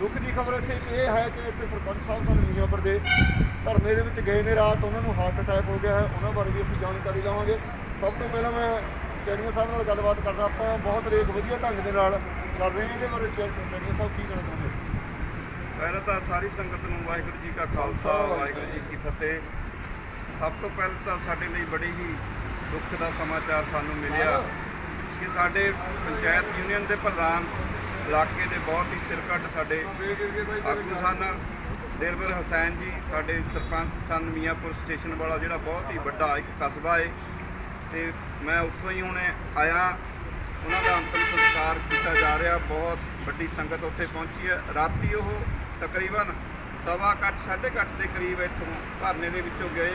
ਦੁੱਖ ਦੀ ਖਬਰ ਇੱਥੇ ਇਹ ਹੈ ਕਿ ਇੱਥੇ ਸਰਪੰਚ ਸਾਹਿਬ ਸਾਨੂੰ ਮੀਆਂਪੁਰ ਦੇ ਧਰਨੇ ਦੇ ਵਿੱਚ ਗਏ ਨੇ। ਰਾਤ ਉਹਨਾਂ ਨੂੰ ਹਾਰਟ ਅਟੈਕ ਹੋ ਗਿਆ ਹੈ। ਉਹਨਾਂ ਬਾਰੇ ਵੀ ਅਸੀਂ ਜਾਣਕਾਰੀ ਲਵਾਂਗੇ। ਸਭ ਤੋਂ ਪਹਿਲਾਂ ਮੈਂ ਚੈਨੀਆ ਸਾਹਿਬ ਨਾਲ ਗੱਲਬਾਤ ਕਰਦਾ। ਆਪਾਂ ਬਹੁਤ ਰੇਖ ਵਧੀਆ ਢੰਗ ਦੇ ਨਾਲ ਕਰ ਰਹੇ ਹਾਂ ਇਹਦੇ ਬਾਰੇ ਚੈਨੀਆ ਸਾਹਿਬ ਕੀ ਕਹਿਣਾ ਚਾਹੁੰਦੇ ਪਹਿਲਾਂ ਤਾਂ ਸਾਰੀ ਸੰਗਤ ਨੂੰ ਵਾਹਿਗੁਰੂ ਜੀ ਕਾ ਖਾਲਸਾ ਵਾਹਿਗੁਰੂ ਜੀ ਕੀ ਫਤਿਹ। ਸਭ ਤੋਂ ਪਹਿਲਾਂ ਤਾਂ ਸਾਡੇ ਲਈ ਬੜੀ ਹੀ ਦੁੱਖ ਦਾ ਸਮਾਚਾਰ ਸਾਨੂੰ ਮਿਲਿਆ ਕਿ ਸਾਡੇ ਪੰਚਾਇਤ ਯੂਨੀਅਨ ਦੇ ਪ੍ਰਧਾਨ ਇਲਾਕੇ ਦੇ ਬਹੁਤ ਹੀ ਸਿਰਕੱਢ ਸਾਡੇ ਆਗੂ ਸਨ। ਦਿਲਬਰ ਹਸੈਨ ਜੀ, ਸਾਡੇ ਸਰਪੰਚ ਸਨ ਮੀਆਂਪੁਰ ਸਟੇਸ਼ਨ ਵਾਲਾ, ਜਿਹੜਾ ਬਹੁਤ ਹੀ ਵੱਡਾ ਇੱਕ ਕਸਬਾ ਹੈ ਤੇ ਮੈਂ ਉੱਥੋਂ ਹੀ ਹੁਣੇ ਆਇਆ। ਉਹਨਾਂ ਦਾ ਅੰਤਿਮ ਸੰਸਕਾਰ ਕੀਤਾ ਜਾ ਰਿਹਾ। ਬਹੁਤ ਵੱਡੀ ਸੰਗਤ ਉੱਥੇ ਪਹੁੰਚੀ ਹੈ। ਰਾਤੀ ਉਹ ਤਕਰੀਬਨ ਸਵਾ ਘੱਟ ਸਾਢੇ ਘੱਟ ਦੇ ਕਰੀਬ ਇੱਥੋਂ ਧਰਨੇ ਦੇ ਵਿੱਚੋਂ ਗਏ।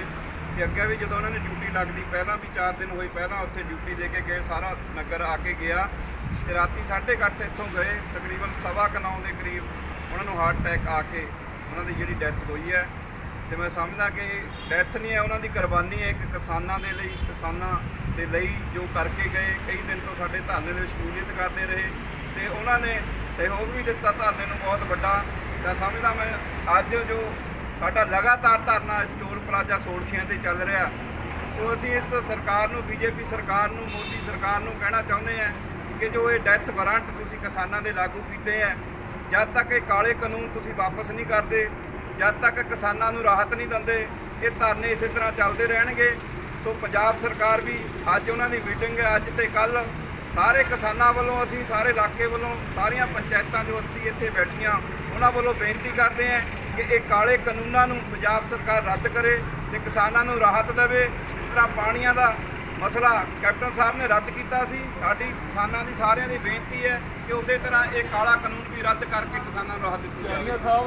ਤੇ ਅੱਗੇ ਵੀ ਜਦੋਂ ਉਹਨਾਂ ਨੇ ਡਿਊਟੀ ਲੱਗਦੀ, ਪਹਿਲਾਂ ਵੀ 4 ਦਿਨ ਹੋਈ ਪਹਿਲਾਂ ਉੱਥੇ ਡਿਊਟੀ ਦੇ ਕੇ ਗਏ, ਸਾਰਾ ਨਗਰ ਆ ਕੇ ਗਿਆ। ਰਾਤੀ ਸਾਢੇ ਕੱਟ ਇੱਥੋਂ ਗਏ, ਤਕਰੀਬਨ ਸਵਾ ਕੁ ਦੇ ਕਰੀਬ ਉਹਨਾਂ ਨੂੰ ਹਾਰਟ ਅਟੈਕ ਆ ਕੇ ਉਹਨਾਂ ਦੀ ਜਿਹੜੀ ਡੈਥ ਹੋਈ ਹੈ। ਤੇ ਮੈਂ ਸਮਝਦਾ ਕਿ ਡੈਥ ਨਹੀਂ ਹੈ, ਉਹਨਾਂ ਦੀ ਕੁਰਬਾਨੀ ਹੈ ਇੱਕ ਕਿਸਾਨਾਂ ਦੇ ਲਈ, ਕਿਸਾਨਾਂ ਦੇ ਲਈ ਜੋ ਕਰਕੇ ਗਏ, ਕਈ ਦਿਨ ਤੋਂ ਸਾਡੇ ਧਰਨੇ ਦੇ ਵਿੱਚ ਸ਼ਮੂਲੀਅਤ ਕਰਦੇ ਰਹੇ ਤੇ ਉਹਨਾਂ ਨੇ ਸਹਿਯੋਗ ਵੀ ਦਿੱਤਾ ਧਰਨੇ ਨੂੰ ਬਹੁਤ ਵੱਡਾ। ਤਾਂ ਸਮਝਦਾ ਮੈਂ ਅੱਜ ਜੋ ਸਾਡਾ ਲਗਾਤਾਰ ਧਰਨਾ ਇਸ ਟੋਲ ਪਲਾਜ਼ਾ ਸੋਲਖੀਆਂ ਤੇ ਚੱਲ ਰਿਹਾ, ਸੋ ਅਸੀਂ ਇਸ ਸਰਕਾਰ ਨੂੰ, ਬੀਜੇਪੀ ਸਰਕਾਰ ਨੂੰ, ਮੋਦੀ ਸਰਕਾਰ ਨੂੰ ਕਹਿਣਾ ਚਾਹੁੰਦੇ ਹਾਂ ਕਿ ਜੋ ਇਹ ਡੈਥ ਵਾਰੰਟ ਤੁਸੀਂ ਕਿਸਾਨਾਂ ਦੇ ਲਾਗੂ ਕੀਤੇ ਹੈ ਜਦ ਤੱਕ ਇਹ ਕਾਲੇ ਕਾਨੂੰਨ ਤੁਸੀਂ ਵਾਪਸ ਨਹੀਂ ਕਰਦੇ, ਜਦ ਤੱਕ ਕਿਸਾਨਾਂ ਨੂੰ ਰਾਹਤ ਨਹੀਂ ਦਿੰਦੇ, ਇਹ ਧਰਨੇ ਇਸੇ ਤਰ੍ਹਾਂ ਚੱਲਦੇ ਰਹਿਣਗੇ। ਸੋ ਪੰਜਾਬ ਸਰਕਾਰ ਵੀ ਅੱਜ ਉਹਨਾਂ ਦੀ ਮੀਟਿੰਗ ਹੈ, ਅੱਜ ਤੇ ਕੱਲ ਸਾਰੇ ਕਿਸਾਨਾਂ ਵੱਲੋਂ ਅਸੀਂ, ਸਾਰੇ ਇਲਾਕੇ ਵੱਲੋਂ, ਸਾਰੀਆਂ ਪੰਚਾਇਤਾਂ ਜੋ ਅਸੀਂ ਇੱਥੇ ਬੈਠੀਆਂ, ਉਹਨਾਂ ਵੱਲੋਂ ਬੇਨਤੀ ਕਰਦੇ ਹਾਂ ਕਿ ਇਹ ਕਾਲੇ ਕਾਨੂੰਨਾਂ ਨੂੰ ਪੰਜਾਬ ਸਰਕਾਰ ਰੱਦ ਕਰੇ ਤੇ ਕਿਸਾਨਾਂ ਨੂੰ ਰਾਹਤ ਦੇਵੇ। ਇਸ ਤਰ੍ਹਾਂ ਪਾਣੀਆਂ ਦਾ ਮਸਲਾ ਕੈਪਟਨ ਸਾਹਿਬ ਨੇ ਰੱਦ ਕੀਤਾ ਸੀ। ਸਾਡੀ ਕਿਸਾਨਾਂ ਦੀ ਸਾਰਿਆਂ ਦੀ ਬੇਨਤੀ ਹੈ ਕਿ ਉਸੇ ਤਰ੍ਹਾਂ ਇਹ ਕਾਲਾ ਕਾਨੂੰਨ ਵੀ ਰੱਦ ਕਰਕੇ ਕਿਸਾਨਾਂ ਨੂੰ ਰਾਹਤ ਦਿੱਤੀ ਜਾਵੇ। ਸਾਹਿਬ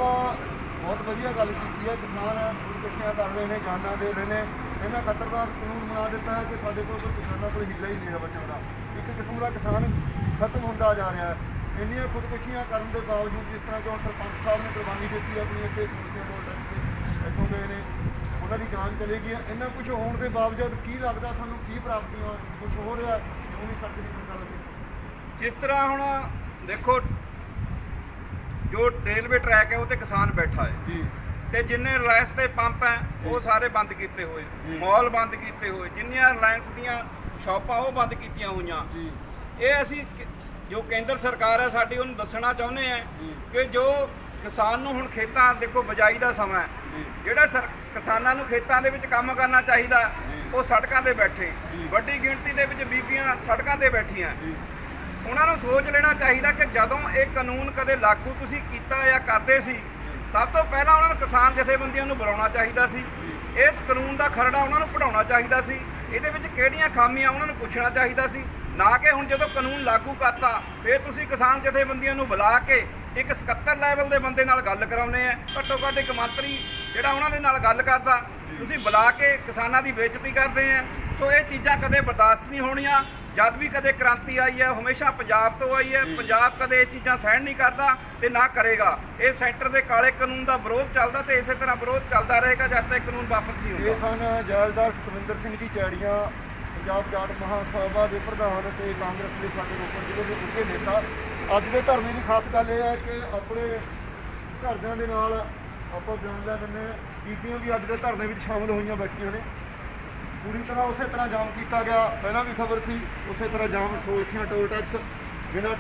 ਬਹੁਤ ਵਧੀਆ ਗੱਲ ਕੀਤੀ ਹੈ। ਕਿਸਾਨ ਖੁਦਕੁਸ਼ੀਆਂ ਕਰ ਰਹੇ ਨੇ, ਜਾਨਾਂ ਦੇ ਰਹੇ ਨੇ। ਇਹਨਾਂ ਖਤਰਨਾਕ ਕਾਨੂੰਨ ਬਣਾ ਦਿੱਤਾ ਹੈ ਕਿ ਸਾਡੇ ਕੋਲ ਕੋਈ ਕਿਸਾਨਾਂ ਕੋਲ ਹੀਲਾ ਹੀ ਨਹੀਂ ਹੈ ਬਚਣ ਦਾ। ਇੱਕ ਕਿਸਮ ਦਾ ਕਿਸਾਨ ਖਤਮ ਹੁੰਦਾ ਜਾ ਰਿਹਾ ਹੈ। ਇੰਨੀਆਂ ਖੁਦਕੁਸ਼ੀਆਂ ਕਰਨ ਦੇ ਬਾਵਜੂਦ ਜਿਸ ਤਰ੍ਹਾਂ ਕਿ ਹੁਣ ਸਰਪੰਚ ਸਾਹਿਬ ਨੇ ਕੁਰਬਾਨੀ ਦਿੱਤੀ ਆਪਣੀ ਇੱਥੇ ਸਹੂਲਤਾਂ ਕੋਲ ਟੈਕਸ ਦੇ, ਇੱਥੋਂ ਗਏ ਨੇ। ਉਹਨਾਂ ਦੀ ਜਾਨ ਚਲੀ ਗਈ ਹੈ। ਇੰਨਾ ਕੁਝ ਹੋਣ ਦੇ ਬਾਵਜੂਦ ਕੀ ਲੱਗਦਾ ਸਾਨੂੰ ਕੀ ਪ੍ਰਾਪਤੀਆਂ ਕੁਝ ਹੋ ਰਿਹਾ ਜਿਉਂ ਵੀ ਸਰਕਾਰੀ ਸਰਕਾਰ ਤੇ ਜਿਸ ਤਰ੍ਹਾਂ ਹੁਣ ਦੇਖੋ ਜੋ ਰੇਲਵੇ ਟਰੈਕ ਹੈ ਉਹ ਤੇ ਕਿਸਾਨ ਬੈਠਾ ਹੈ। ਜੀ। ਤੇ ਜਿੰਨੇ ਰਿਲਾਇੰਸ ਦੇ ਪੰਪ ਹੈ ਉਹ ਸਾਰੇ ਬੰਦ ਕੀਤੇ ਹੋਏ। ਜੀ। ਮਾਲ ਬੰਦ ਕੀਤੇ ਹੋਏ। ਜਿੰਨੀਆਂ ਰਿਲਾਇੰਸ ਦੀਆਂ ਸ਼ਾਪਾਂ ਉਹ ਬੰਦ ਕੀਤੀਆਂ ਹੋਈਆਂ। ਜੀ। ਇਹ ਅਸੀਂ ਕ- ਜੋ ਕੇਂਦਰ ਸਰਕਾਰ ਹੈ ਸਾਡੀ ਉਹਨੂੰ ਦੱਸਣਾ ਚਾਹੁੰਦੇ ਆ ਜੀ। ਕਿ ਜੋ ਕਿਸਾਨ ਨੂੰ ਹੁਣ ਖੇਤਾਂ ਦੇਖੋ ਬਜਾਈ ਦਾ ਸਮਾਂ ਹੈ। ਜੀ। ਜਿਹੜਾ ਸਰ ਕਿਸਾਨਾਂ ਨੂੰ ਖੇਤਾਂ ਦੇ ਵਿੱਚ ਕੰਮ ਕਰਨਾ ਚਾਹੀਦਾ। ਉਹ ਸੜਕਾਂ ਤੇ ਬੈਠੇ। ਵੱਡੀ ਗਿਣਤੀ ਦੇ ਵਿੱਚ ਬੀਬੀਆਂ ਸੜਕਾਂ ਤੇ ਬੈਠੀਆਂ। ਉਹਨਾਂ ਨੂੰ ਸੋਚ ਲੈਣਾ ਚਾਹੀਦਾ ਕਿ ਜਦੋਂ ਇਹ ਕਾਨੂੰਨ ਕਦੇ ਲਾਗੂ ਤੁਸੀਂ ਕੀਤਾ ਜਾਂ ਕਰਦੇ ਸੀ ਸਭ ਤੋਂ ਪਹਿਲਾਂ ਉਹਨਾਂ ਨੂੰ ਕਿਸਾਨ ਜਥੇਬੰਦੀਆਂ ਨੂੰ ਬੁਲਾਉਣਾ ਚਾਹੀਦਾ ਸੀ। ਇਸ ਕਾਨੂੰਨ ਦਾ ਖਰੜਾ ਉਹਨਾਂ ਨੂੰ ਪੜਾਉਣਾ ਚਾਹੀਦਾ ਸੀ। ਇਹਦੇ ਵਿੱਚ ਕਿਹੜੀਆਂ ਖਾਮੀਆਂ ਉਹਨਾਂ ਨੂੰ ਪੁੱਛਣਾ ਚਾਹੀਦਾ ਸੀ। ਨਾ ਕਿ ਹੁਣ ਜਦੋਂ ਕਾਨੂੰਨ ਲਾਗੂ ਕਰਤਾ ਫਿਰ ਤੁਸੀਂ ਕਿਸਾਨ ਜਥੇਬੰਦੀਆਂ ਨੂੰ ਬੁਲਾ ਕੇ ਇੱਕ 77 ਲੈਵਲ ਦੇ ਬੰਦੇ ਨਾਲ ਗੱਲ ਕਰਾਉਨੇ ਆ। ਘੱਟੋ ਘੱਟ ਇੱਕ ਮੰਤਰੀ ਜਿਹੜਾ ਉਹਨਾਂ ਦੇ ਨਾਲ ਗੱਲ ਕਰਦਾ ਤੁਸੀਂ ਬੁਲਾ ਕੇ ਕਿਸਾਨਾਂ ਦੀ ਬੇਇੱਜ਼ਤੀ ਕਰਦੇ ਆ। ਸੋ ਇਹ ਚੀਜ਼ਾਂ ਕਦੇ ਬਰਦਾਸ਼ਤ ਨਹੀਂ ਹੋਣੀਆਂ। ਜਦ ਵੀ ਕਦੇ ਕ੍ਰਾਂਤੀ ਆਈ ਹੈ ਹਮੇਸ਼ਾ ਪੰਜਾਬ ਤੋਂ ਆਈ ਹੈ। ਪੰਜਾਬ ਕਦੇ ਇਹ ਚੀਜ਼ਾਂ ਸਹਿਣ ਨਹੀਂ ਕਰਦਾ ਤੇ ਨਾ ਕਰੇਗਾ। ਇਹ ਸੈਂਟਰ ਦੇ ਕਾਲੇ ਕਾਨੂੰਨ ਦਾ ਵਿਰੋਧ ਚੱਲਦਾ ਤੇ ਇਸੇ ਤਰ੍ਹਾਂ ਵਿਰੋਧ ਚੱਲਦਾ ਰਹੇਗਾ ਜਦ ਤੱਕ ਕਾਨੂੰਨ ਵਾਪਸ ਨਹੀਂ ਇਹ ਹੁੰਦਾ ਸਨ ਜੈਲਦਾਰ ਸਤਵਿੰਦਰ ਸਿੰਘ ਜੀ ਚੈੜੀਆਂ ਪੰਜਾਬ ਜਾਟ ਮਹਾਸਭਾ ਦੇ ਪ੍ਰਧਾਨ ਤੇ ਕਾਂਗਰਸ ਦੇ ਸਾਡੇ ਰੋਪੜ ਜ਼ਿਲ੍ਹੇ ਦੇ ਉੱਘੇ ਨੇਤਾ। ਅੱਜ ਦੇ ਧਰਨੇ ਦੀ ਖਾਸ ਗੱਲ ਇਹ ਹੈ ਕਿ ਆਪਣੇ ਘਰਦਿਆਂ ਦੇ ਨਾਲ ਆਪਾਂ ਬਿਆਨ ਲੈ ਦਿੰਦੇ ਹਾਂ, ਬੀਬੀਆਂ ਵੀ ਅੱਜ ਦੇ ਧਰਨੇ ਵਿੱਚ ਸ਼ਾਮਲ ਹੋਈਆਂ ਬੈਠੀਆਂ ਨੇ। ਪੂਰੀ ਤਰ੍ਹਾਂ ਉਸੇ ਤਰ੍ਹਾਂ ਜਾਮ ਕੀਤਾ ਗਿਆ। ਪਹਿਲਾਂ ਵੀ ਖਬਰ ਸੀ, ਉਸੇ ਤਰ੍ਹਾਂ ਜਾਮ ਸੋਲਖੀਆਂ ਟੋਲ ਟੈਕਸ ਬਿਨਾਂ